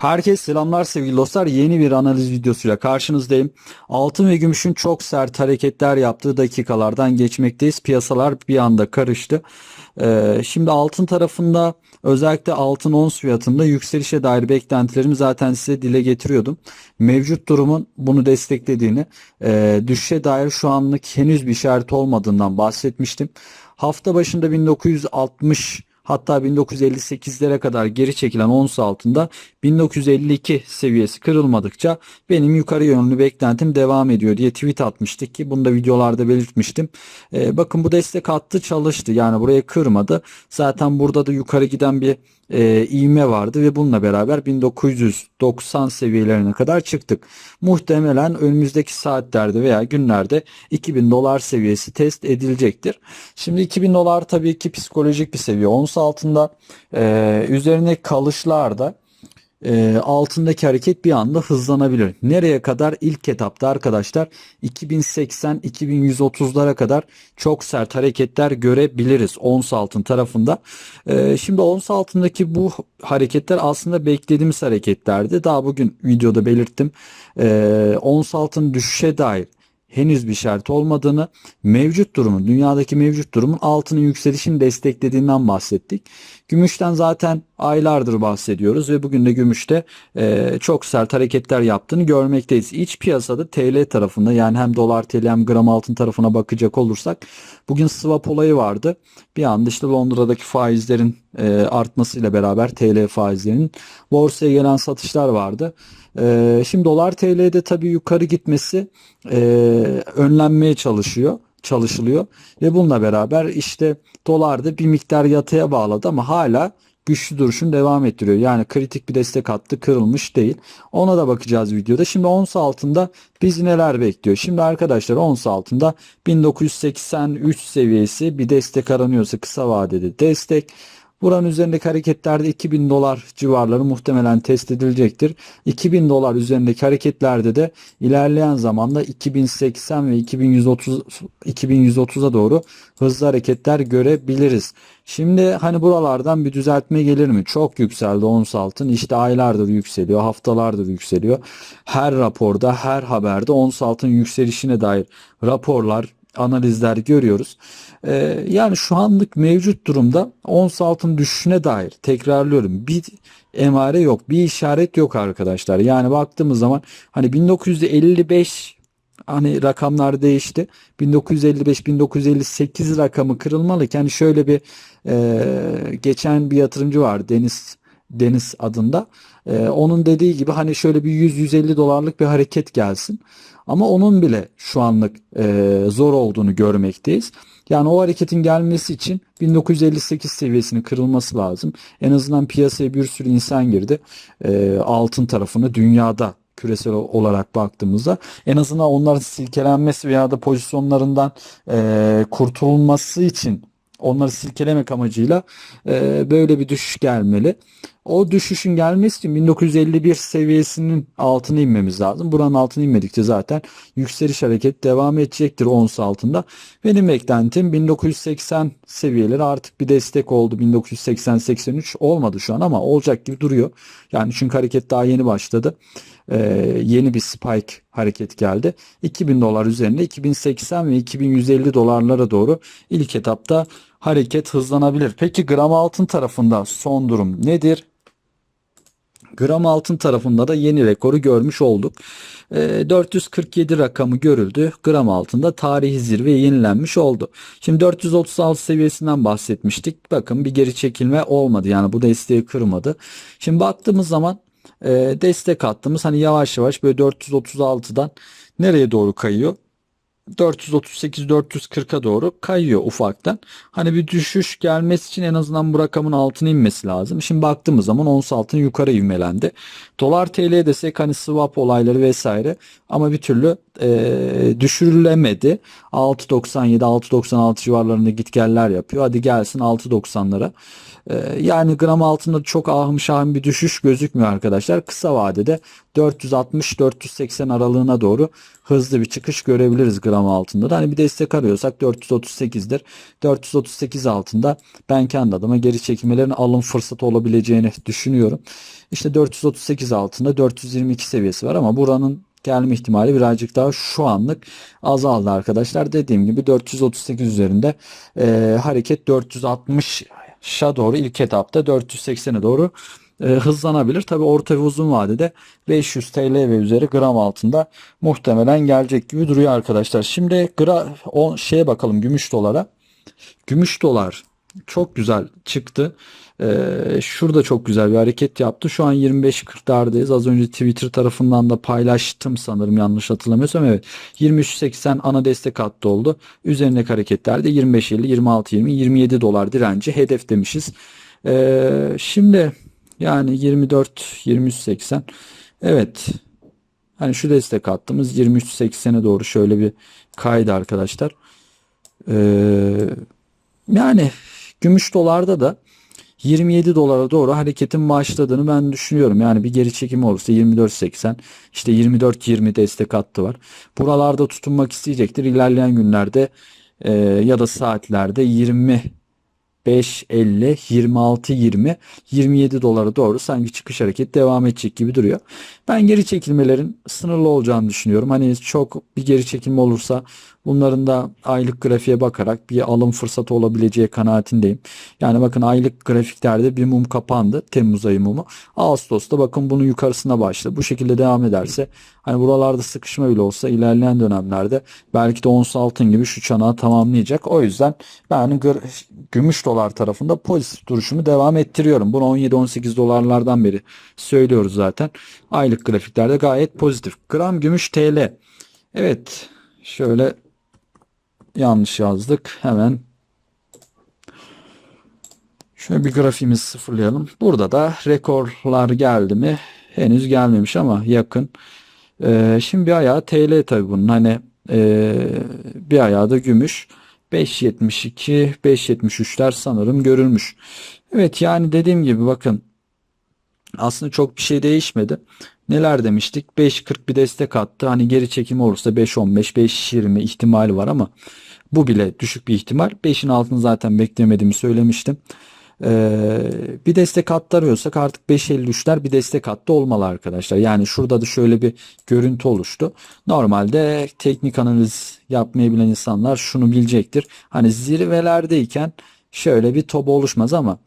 Herkese selamlar sevgili dostlar. Yeni bir analiz videosuyla karşınızdayım. Altın ve gümüşün çok sert hareketler yaptığı dakikalardan geçmekteyiz. Piyasalar bir anda karıştı. Ee, şimdi altın tarafında özellikle altın ons fiyatında yükselişe dair beklentilerimi zaten size dile getiriyordum. Mevcut durumun bunu desteklediğini, e, düşüşe dair şu anlık henüz bir işaret olmadığından bahsetmiştim. Hafta başında 1960 Hatta 1958'lere kadar geri çekilen ons altında 1952 seviyesi kırılmadıkça benim yukarı yönlü beklentim devam ediyor diye tweet atmıştık ki bunu da videolarda belirtmiştim. Ee, bakın bu destek attı çalıştı yani buraya kırmadı. Zaten burada da yukarı giden bir e, ivme vardı ve bununla beraber 1990 seviyelerine kadar çıktık. Muhtemelen önümüzdeki saatlerde veya günlerde 2000 dolar seviyesi test edilecektir. Şimdi 2000 dolar tabii ki psikolojik bir seviye. Ons altında e, üzerine kalışlarda e, altındaki hareket bir anda hızlanabilir. Nereye kadar? İlk etapta arkadaşlar 2080-2130'lara kadar çok sert hareketler görebiliriz ons altın tarafında. E, şimdi ons altındaki bu hareketler aslında beklediğimiz hareketlerdi. Daha bugün videoda belirttim. E, ons altın düşüşe dair henüz bir işaret olmadığını, mevcut durumun, dünyadaki mevcut durumun altının yükselişini desteklediğinden bahsettik. Gümüşten zaten aylardır bahsediyoruz ve bugün de gümüşte e, çok sert hareketler yaptığını görmekteyiz. İç piyasada TL tarafında yani hem dolar TL hem gram altın tarafına bakacak olursak bugün swap olayı vardı. Bir anda işte Londra'daki faizlerin e, artmasıyla beraber TL faizlerinin borsaya gelen satışlar vardı. E, şimdi dolar TL'de tabii yukarı gitmesi e, önlenmeye çalışıyor çalışılıyor ve bununla beraber işte dolarda bir miktar yatıya bağladı ama hala güçlü duruşunu devam ettiriyor. Yani kritik bir destek hattı kırılmış değil. Ona da bakacağız videoda. Şimdi ons altında bizi neler bekliyor? Şimdi arkadaşlar ons altında 1983 seviyesi bir destek aranıyorsa kısa vadede destek. Buranın üzerindeki hareketlerde 2000 dolar civarları muhtemelen test edilecektir. 2000 dolar üzerindeki hareketlerde de ilerleyen zamanda 2080 ve 2130 2130'a doğru hızlı hareketler görebiliriz. Şimdi hani buralardan bir düzeltme gelir mi? Çok yükseldi ons altın. İşte aylardır yükseliyor, haftalardır yükseliyor. Her raporda, her haberde ons altın yükselişine dair raporlar, analizler görüyoruz. Ee, yani şu anlık mevcut durumda ons altın düşüşüne dair tekrarlıyorum bir emare yok bir işaret yok arkadaşlar. Yani baktığımız zaman hani 1955 hani rakamlar değişti. 1955-1958 rakamı kırılmalıyken hani şöyle bir e, geçen bir yatırımcı var Deniz Deniz adında. E, onun dediği gibi hani şöyle bir 100-150 dolarlık bir hareket gelsin. Ama onun bile şu anlık e, zor olduğunu görmekteyiz. Yani o hareketin gelmesi için 1958 seviyesinin kırılması lazım. En azından piyasaya bir sürü insan girdi. E, altın tarafını dünyada küresel olarak baktığımızda en azından onların silkelenmesi veya da pozisyonlarından e, kurtulması için onları silkelemek amacıyla e, böyle bir düşüş gelmeli. O düşüşün gelmesi için 1951 seviyesinin altına inmemiz lazım. Buranın altına inmedikçe zaten yükseliş hareket devam edecektir ons altında. Benim beklentim 1980 seviyeleri artık bir destek oldu. 1980-83 olmadı şu an ama olacak gibi duruyor. Yani çünkü hareket daha yeni başladı. Ee, yeni bir spike hareket geldi. 2000 dolar üzerinde 2080 ve 2150 dolarlara doğru ilk etapta hareket hızlanabilir. Peki gram altın tarafında son durum nedir? Gram altın tarafında da yeni rekoru görmüş olduk. E, 447 rakamı görüldü. Gram altında tarihi zirve yenilenmiş oldu. Şimdi 436 seviyesinden bahsetmiştik. Bakın bir geri çekilme olmadı. Yani bu desteği kırmadı. Şimdi baktığımız zaman e, destek attığımız hani yavaş yavaş böyle 436'dan nereye doğru kayıyor? 438-440'a doğru kayıyor ufaktan. Hani bir düşüş gelmesi için en azından bu rakamın altına inmesi lazım. Şimdi baktığımız zaman ons altın yukarı ivmelendi. Dolar TL desek hani swap olayları vesaire ama bir türlü e, düşürülemedi. 6.97 6.96 civarlarında gitgeller yapıyor. Hadi gelsin 6.90'lara. Ee, yani gram altında çok ahım şahım bir düşüş gözükmüyor arkadaşlar. Kısa vadede 460-480 aralığına doğru hızlı bir çıkış görebiliriz gram altında da. Hani bir destek arıyorsak 438'dir. 438 altında ben kendi adıma geri çekilmelerin alım fırsatı olabileceğini düşünüyorum. İşte 438 altında 422 seviyesi var ama buranın gelme ihtimali birazcık daha şu anlık azaldı arkadaşlar. Dediğim gibi 438 üzerinde e, hareket 460'a doğru ilk etapta 480'e doğru e, hızlanabilir. Tabi orta ve uzun vadede 500 TL ve üzeri gram altında muhtemelen gelecek gibi duruyor arkadaşlar. Şimdi gra o şeye bakalım gümüş dolara. Gümüş dolar çok güzel çıktı. Ee, şurada çok güzel bir hareket yaptı. Şu an 25.40'lardayız. Az önce Twitter tarafından da paylaştım sanırım yanlış hatırlamıyorsam. Evet 23.80 ana destek hattı oldu. Üzerindeki hareketlerde 25.50, 26.20, 27 dolar direnci hedef demişiz. Ee, şimdi yani 24, 23.80 evet hani şu destek hattımız 23.80'e doğru şöyle bir kaydı arkadaşlar. Ee, yani gümüş dolarda da 27 dolara doğru hareketin başladığını ben düşünüyorum. Yani bir geri çekimi olursa 24.80 işte 24.20 destek hattı var. Buralarda tutunmak isteyecektir. İlerleyen günlerde e, ya da saatlerde 20 5.50, 26.20, 27 dolara doğru sanki çıkış hareket devam edecek gibi duruyor. Ben geri çekilmelerin sınırlı olacağını düşünüyorum. Hani çok bir geri çekilme olursa bunların da aylık grafiğe bakarak bir alım fırsatı olabileceği kanaatindeyim. Yani bakın aylık grafiklerde bir mum kapandı. Temmuz ayı mumu. Ağustos'ta bakın bunun yukarısına başladı. Bu şekilde devam ederse hani buralarda sıkışma bile olsa ilerleyen dönemlerde belki de ons altın gibi şu çanağı tamamlayacak. O yüzden ben gümüş dolar tarafında pozitif duruşumu devam ettiriyorum. Bunu 17-18 dolarlardan beri söylüyoruz zaten. Aylık grafiklerde gayet pozitif. Gram gümüş TL. Evet şöyle yanlış yazdık. Hemen şöyle bir grafiğimizi sıfırlayalım. Burada da rekorlar geldi mi? Henüz gelmemiş ama yakın. Ee, şimdi bir ayağı TL tabi bunun. Hani e, bir ayağı da gümüş. 5.72, 5.73'ler sanırım görülmüş. Evet yani dediğim gibi bakın aslında çok bir şey değişmedi. Neler demiştik? 5.40 bir destek attı. Hani geri çekimi olursa 5.15, 5.20 ihtimali var ama bu bile düşük bir ihtimal. 5'in altını zaten beklemediğimi söylemiştim. Ee, bir destek hattı arıyorsak artık 5.53'ler bir destek hattı olmalı arkadaşlar. Yani şurada da şöyle bir görüntü oluştu. Normalde teknik analiz yapmayı bilen insanlar şunu bilecektir. Hani zirvelerdeyken şöyle bir top oluşmaz ama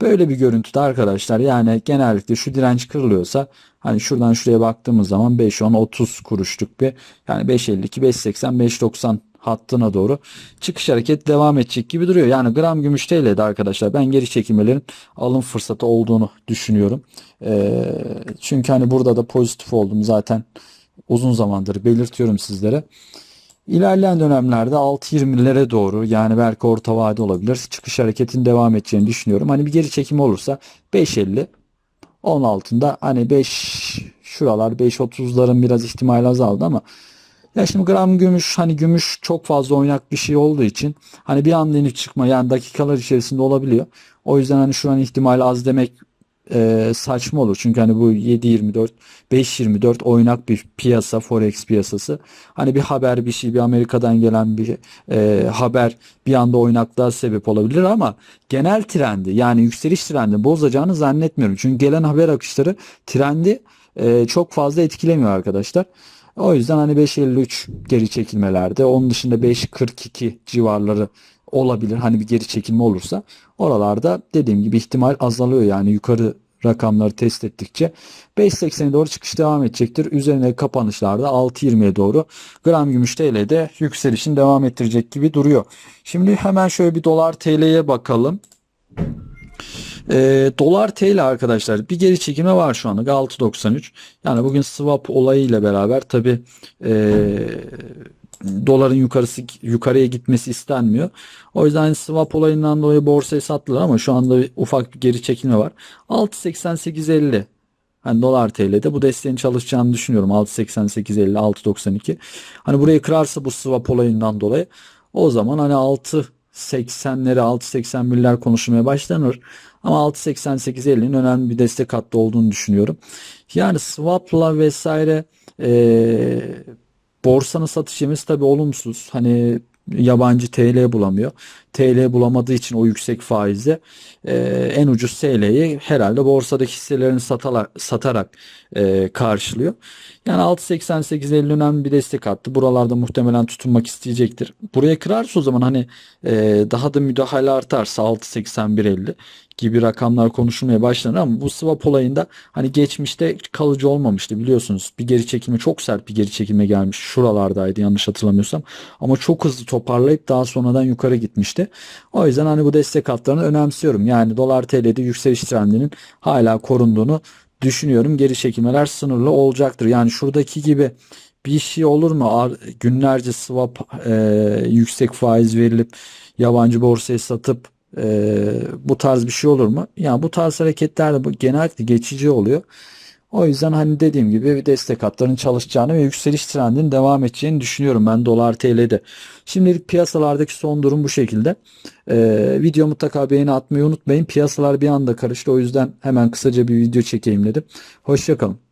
böyle bir görüntüde arkadaşlar yani genellikle şu direnç kırılıyorsa hani şuradan şuraya baktığımız zaman 5 10 30 kuruşluk bir yani 5.52 5.80 5.90 hattına doğru çıkış hareket devam edecek gibi duruyor. Yani gram gümüş TL'de arkadaşlar ben geri çekilmelerin alım fırsatı olduğunu düşünüyorum. Ee, çünkü hani burada da pozitif oldum zaten uzun zamandır belirtiyorum sizlere. İlerleyen dönemlerde 6.20'lere doğru yani belki orta vade olabilir. Çıkış hareketin devam edeceğini düşünüyorum. Hani bir geri çekim olursa 5.50 onun altında hani 5 şuralar 5.30'ların biraz ihtimali azaldı ama ya şimdi gram gümüş hani gümüş çok fazla oynak bir şey olduğu için hani bir anda inip çıkma yani dakikalar içerisinde olabiliyor. O yüzden hani şu an ihtimali az demek e, saçma olur. Çünkü hani bu 7.24 5.24 oynak bir piyasa forex piyasası. Hani bir haber bir şey bir Amerika'dan gelen bir e, haber bir anda oynaklığa sebep olabilir ama genel trendi yani yükseliş trendi bozacağını zannetmiyorum. Çünkü gelen haber akışları trendi e, çok fazla etkilemiyor arkadaşlar. O yüzden hani 5.53 geri çekilmelerde onun dışında 5.42 civarları olabilir. Hani bir geri çekilme olursa oralarda dediğim gibi ihtimal azalıyor yani yukarı rakamları test ettikçe 5.80'e doğru çıkış devam edecektir. Üzerine kapanışlarda 6.20'ye doğru gram gümüş TL'de yükselişin devam ettirecek gibi duruyor. Şimdi hemen şöyle bir dolar TL'ye bakalım. E, dolar TL arkadaşlar bir geri çekime var şu anda 6.93. Yani bugün swap olayıyla beraber tabi e, doların yukarısı yukarıya gitmesi istenmiyor. O yüzden swap olayından dolayı borsayı sattılar ama şu anda ufak bir geri çekilme var. 6.88.50 Hani dolar TL'de bu desteğin çalışacağını düşünüyorum. 6.88.50 6.92. Hani burayı kırarsa bu swap olayından dolayı o zaman hani 6 6.80'leri 6.81'ler konuşulmaya başlanır. Ama 6.88-50'nin önemli bir destek hattı olduğunu düşünüyorum. Yani swap'la vesaire eee borsanın satış yemesi tabii olumsuz. Hani yabancı TL bulamıyor. TL bulamadığı için o yüksek faizle e, en ucuz TL'yi herhalde borsadaki hisselerini satarak, satarak e, karşılıyor. Yani 6.88-50 önemli bir destek attı. Buralarda muhtemelen tutunmak isteyecektir. Buraya kırarsa o zaman hani e, daha da müdahale artarsa 6.81-50 gibi rakamlar konuşulmaya başlanır ama bu swap olayında hani geçmişte kalıcı olmamıştı biliyorsunuz. Bir geri çekilme çok sert bir geri çekilme gelmiş. Şuralardaydı yanlış hatırlamıyorsam. Ama çok hızlı toparlayıp daha sonradan yukarı gitmişti. O yüzden hani bu destek hatlarını önemsiyorum. Yani dolar TL'de yükseliş trendinin hala korunduğunu düşünüyorum. Geri çekilmeler sınırlı olacaktır. Yani şuradaki gibi bir şey olur mu? Günlerce swap e, yüksek faiz verilip yabancı borsaya satıp e, bu tarz bir şey olur mu? Yani bu tarz hareketler de bu genellikle geçici oluyor. O yüzden hani dediğim gibi bir destek hatlarının çalışacağını ve yükseliş trendinin devam edeceğini düşünüyorum ben dolar TL'de. Şimdilik piyasalardaki son durum bu şekilde. Ee, video mutlaka beğeni atmayı unutmayın. Piyasalar bir anda karıştı. O yüzden hemen kısaca bir video çekeyim dedim. Hoşçakalın.